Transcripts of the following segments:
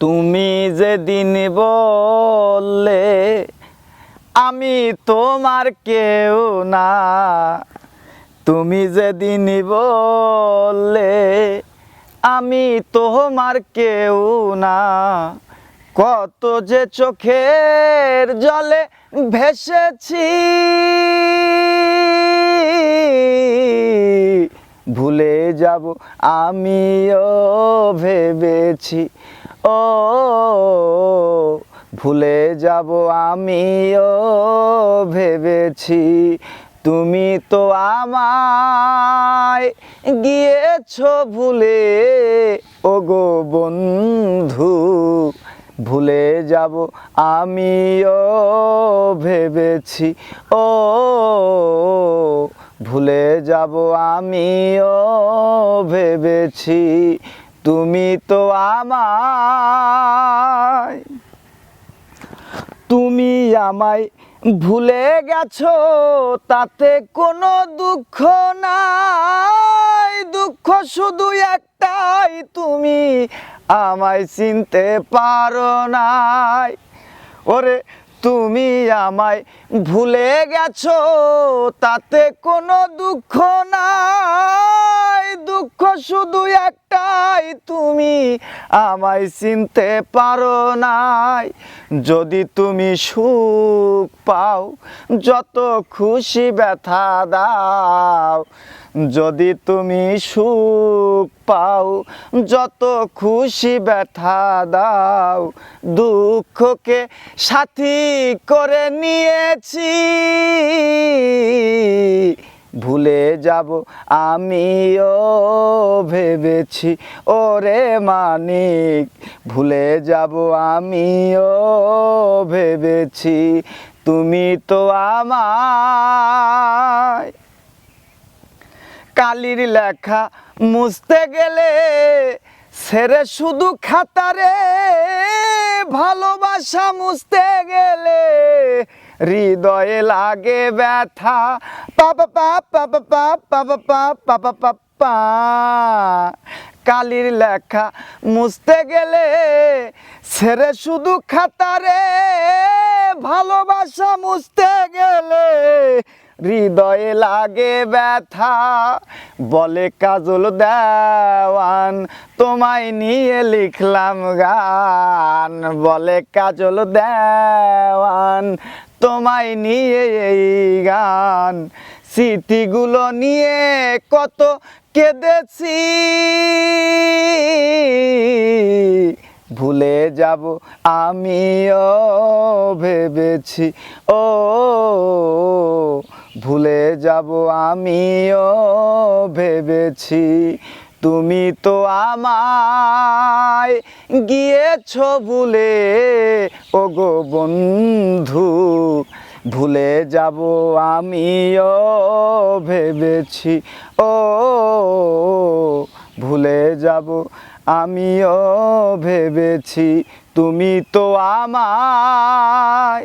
তুমি যেদিন বললে, আমি তোমার কেউ না। তুমি যেদিন বললে, আমি তোমার কেউ না। কত যে চোখের জলে ভেসেছি, ভুলে যাব আমিও ভেবেছি। ও, ভুলে যাব আমিও, ভেবেছি তুমি তো আমায় গিয়েছ ভুলে। ও গো বন্ধু, ভুলে যাব আমিও, ভেবেছি। ও, ভুলে যাব আমিও, ভেবেছি তুমি তো আমায়, তুমি আমায় ভুলে গেছো, তাতে কোনো দুঃখ নাই। দুঃখ শুধু একটাই, তুমি আমায় চিনতে পারো নাই। ওরে, তুমি আমায় ভুলে গেছো, তাতে কোনো দুঃখ নাই। দুঃখ শুধু একটাই তুমি আমায় চিনতে পারো নাই। যদি তুমি সুখ পাও, যত খুশি ব্যথা দাও। যদি তুমি সুখ পাও, যত খুশি ব্যথা দাও। দুঃখকে সাথী করে নিয়েছি। ভুলে যাব। আমিও ভেবেছি, ওরে মানিক, ভুলে যাব। আমিও ভেবেছি, তুমি তো আমায়। কালির লেখা মুছতে গেলে সেরে শুধু খাতারে, ভালোবাসা মুছতে গেলে হৃদয়ে লাগে ব্যথা কালির লেখা মুছতে গেলে সেরে শুধু খাতারে ভালোবাসা মুছতে গেলে হৃদয়ে লাগে ব্যথা বলে কাজল দেওয়ান তোমায় নিয়ে লিখলাম গান বলে কাজল দেওয়ান তোমায় নিয়ে এই গান। স্মৃতিগুলো নিয়ে কত কেঁদেছি। ভুলে যাব আমিও ভেবেছি, ও, ভুলে যাব আমিও ভেবেছি। তুমি তো আমায় গিয়েছ ভুলে ও গো বন্ধু, ভুলে যাব আমিও ভেবেছি, ও ভুলে যাব আমিও ভেবেছি, তুমি তো আমায়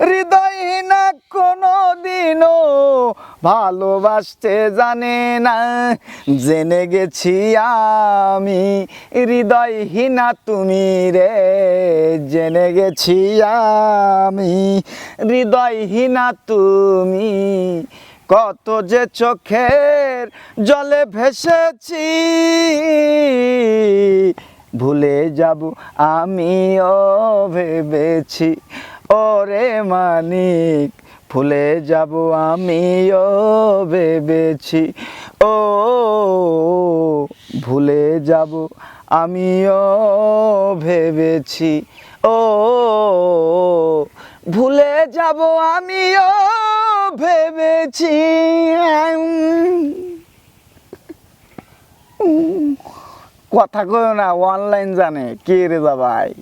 হৃদয়হীনা কোনো দিনও ভালোবাসতে জানে না। জেনে গেছি আমি, হৃদয়হীনা তুমি রে। জেনে গেছি আমি, হৃদয়হীনা তুমি। কত যে চোখের জলে ভেসেছি, ভুলে যাব আমিও ভেবেছি। ওরে মানিক, ভুলে যাব আমিও ভেবেছি। ও, ভুলে যাব আমিও ভেবেছি। ও, ভুলে যাব আমিও ভেবেছি। কথা কয় না অনলাইন জানে। কে রে ভাই